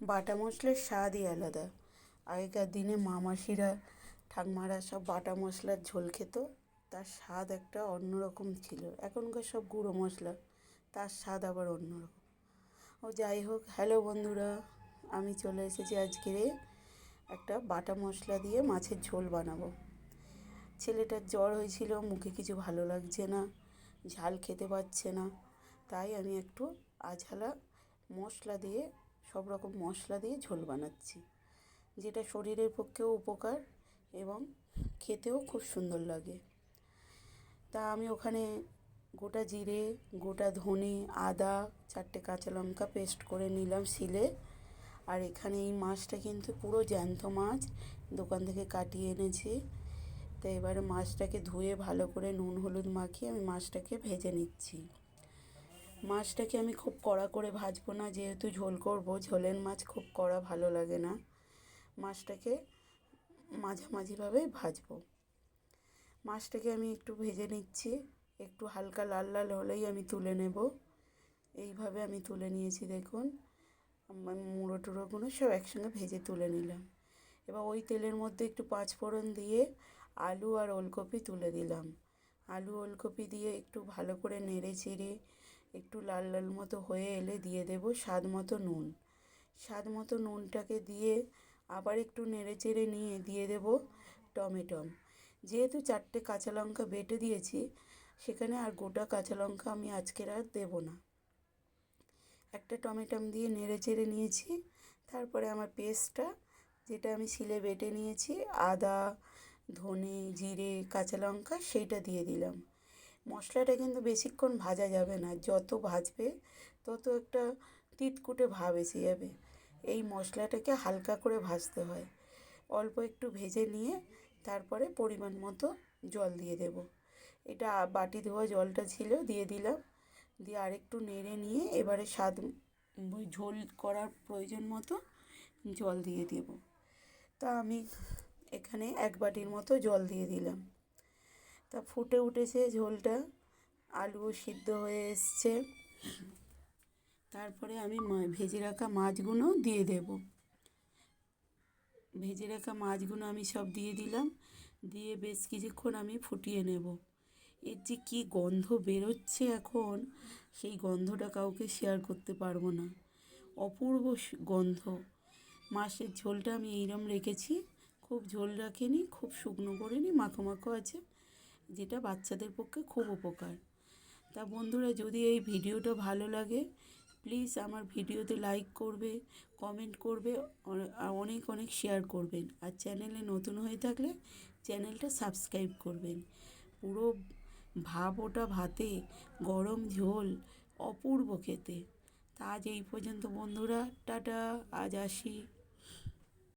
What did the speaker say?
বাটা মশলার স্বাদই আলাদা। আগেকার দিনে মা মাসিরা ঠাকমারা সব বাটা মশলার ঝোল খেত। তার স্বাদ একটা অন্য রকম ছিল। এখনকার সব গুঁড়ো মশলা, তার স্বাদ আবার অন্য রকম ও যাই হোক, হ্যালো বন্ধুরা, আমি চলে এসেছি আজকেরে একটা বাটা মশলা দিয়ে মাছের ঝোল বানাবো। ছেলেটার জ্বর হয়েছিল, মুখে কিছু ভালো লাগছে না, ঝাল খেতে পারছে না। তাই আমি একটু আঝালা মশলা দিয়ে সব রকম মশলা দিয়ে ঝোল বানাচ্ছি, যেটা শরীরের পক্ষেও উপকার এবং খেতেও খুব সুন্দর লাগে। তা আমি ওখানে গোটা জিরে, গোটা ধনে, আদা, চারটে কাঁচা লঙ্কা পেস্ট করে নিলাম শিলে। আর এখানে এই মাছটা কিন্তু পুরো জ্যান্ত মাছ, দোকান থেকে কাটিয়ে এনেছি। তো এবারে মাছটাকে ধুয়ে ভালো করে নুন, হলুদ মাখিয়ে আমি মাছটাকে ভেজে নিচ্ছি। মাছটাকে আমি খুব কড়া করে ভাজবো না, যেহেতু ঝোল করব। ঝোলের মাছ খুব কড়া ভালো লাগে না। মাছটাকে মাঝামাঝিভাবে ভাজবো। মাছটাকে আমি একটু ভেজে নিচ্ছি। একটু হালকা লাল লাল হলেই আমি তুলে নেব। এইভাবে আমি তুলে নিয়েছি, দেখুন। মুড়ো টুড়োগুলো সব একসঙ্গে ভেজে তুলে নিলাম। এবার ওই তেলের মধ্যে একটু পাঁচ ফোড়ন দিয়ে আলু আর ওলকপি তুলে দিলাম। আলু, ওলকপি দিয়ে একটু ভালো করে নেড়ে চেড়ে একটু লাল লাল মতো হয়ে এলে দিয়ে দেব স্বাদ মতো নুন। স্বাদ মতো নুনটাকে দিয়ে আবার একটু নেড়ে চেড়ে নিয়ে দিয়ে দেব টমেটম। যেহেতু চারটে কাঁচা লঙ্কা বেটে দিয়েছি, সেখানে আর গোটা কাঁচা লঙ্কা আমি আজকের আর দেবো না। একটা টমেটম দিয়ে নেড়ে চেড়ে নিয়েছি, তারপরে আমার পেস্টটা যেটা আমি শিলে বেটে নিয়েছি, আদা, ধনে, জিরে, কাঁচা লঙ্কা, সেইটা দিয়ে দিলাম। মশলাটা কিন্তু বেশিক্ষণ ভাজা যাবে না, যত ভাজবে তত একটা তিতকুটে ভাব এসে যাবে। এই মশলাটাকে হালকা করে ভাজতে হয়। অল্প একটু ভেজে নিয়ে তারপরে পরিমাণ মতো জল দিয়ে দেব। এটা বাটি ধোয়া জলটা ছিল, দিয়ে দিলাম। দিয়ে আরেকটু নেড়ে নিয়ে এবারে স্বাদ ঝোল করার প্রয়োজন মতো জল দিয়ে দেব। তা আমি এখানে এক বাটির মতো জল দিয়ে দিলাম। তা ফুটে উঠেছে ঝোলটা। আলুও সিদ্ধ হয়ে এসছে। তারপরে আমি ভেজে রাখা মাছগুলো দিয়ে দেব। ভেজে রাখা মাছগুলো আমি সব দিয়ে দিলাম। দিয়ে বেশ কিছুক্ষণ আমি ফুটিয়ে নেব। এর যে কী গন্ধ বেরোচ্ছে এখন, সেই গন্ধটা কাউকে শেয়ার করতে পারব না। অপূর্ব গন্ধ। মাছের ঝোলটা আমি এইরম রেখেছি। খুব ঝোল রাখিনি, খুব শুকনো করিনি, মাখো মাখো আছে। যেটা বাচ্চাদের পক্ষে খুব উপকার। তা বন্ধুরা, যদি এই ভিডিওটা ভালো লাগে প্লিজ আমার ভিডিওতে লাইক করবে কমেন্ট করবে অনেক অনেক শেয়ার করবেন। আর চ্যানেলে নতুন হয়ে থাকলে চ্যানেলটা সাবস্ক্রাইব করবেন। পুরো ভাব ওটা ভাতে, গরম ঝোল, অপূর্ব খেতে। তা আজ এই পর্যন্ত বন্ধুরা, টাটা, আজ আসি।